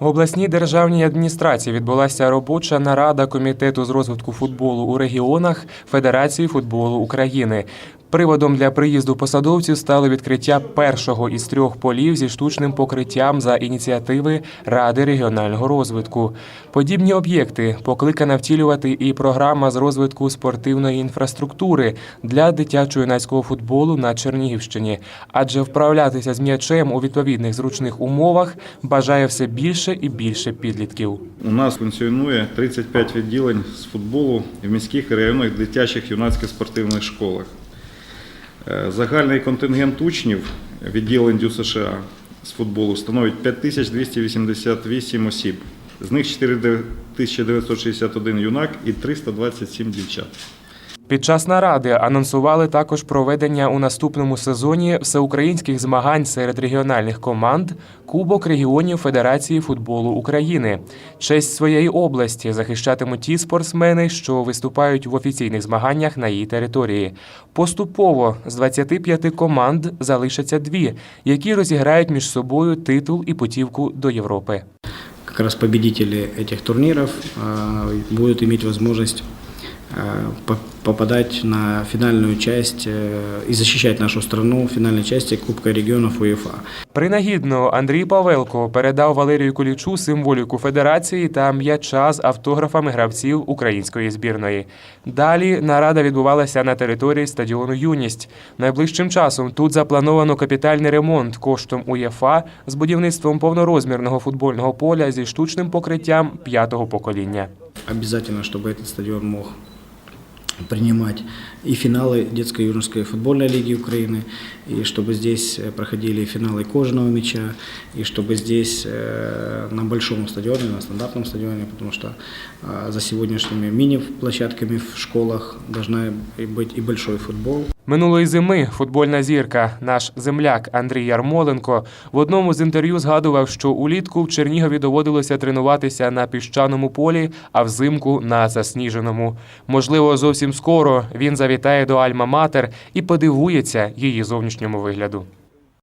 В обласній державній адміністрації відбулася робоча нарада комітету з розвитку футболу у регіонах Федерації футболу України. Приводом для приїзду посадовців стало відкриття першого із трьох полів зі штучним покриттям за ініціативи Ради регіонального розвитку. Подібні об'єкти покликана втілювати і програма з розвитку спортивної інфраструктури для дитячо-юнацького футболу на Чернігівщині, адже вправлятися з м'ячем у відповідних зручних умовах бажає все більше і більше підлітків. У нас функціонує 35 відділень з футболу в міських і районних дитячих юнацьких спортивних школах. Е, Загальний контингент учнів відділень ДЮ США з футболу становить 5288 осіб. З них 4961 юнак і 327 дівчат. Під час наради анонсували також проведення у наступному сезоні всеукраїнських змагань серед регіональних команд Кубок регіонів Федерації футболу України. Честь своєї області захищатимуть ті спортсмени, що виступають в офіційних змаганнях на її території. Поступово з 25 команд залишаться дві, які розіграють між собою титул і путівку до Європи. как раз победители этих турниров э, будут иметь возможность э, по- попадать на финальную часть э, и защищать нашу страну в финальной части Кубка регионов УЕФА. Принагідно Андрій Павелко передав Валерію Кулічу символіку федерації та м'яча з автографами гравців української збірної. Далі нарада відбувалася на території стадіону Юність. Найближчим часом тут заплановано капітальний ремонт коштом УЄФА з будівництвом повнорозмірного футбольного поля зі штучним покриттям п'ятого покоління. Обязательно, чтобы этот стадион мог принимать и финалы детской юношеской футбольной лиги Украины, и чтобы здесь э, проходили финалы кожаного мяча, и чтобы здесь э, на большом стадионе, на стандартном стадионе, потому что э, за сегодняшними мини-площадками в школах должна быть и большой футбол. Минулої зими футбольна зірка, наш земляк Андрій Ярмоленко, в одному з інтерв'ю згадував, що улітку в Чернігові доводилося тренуватися на піщаному полі, а взимку на засніженому. Можливо, зовсім скоро він завітає до Альма-Матер і подивується її зовнішньому вигляду.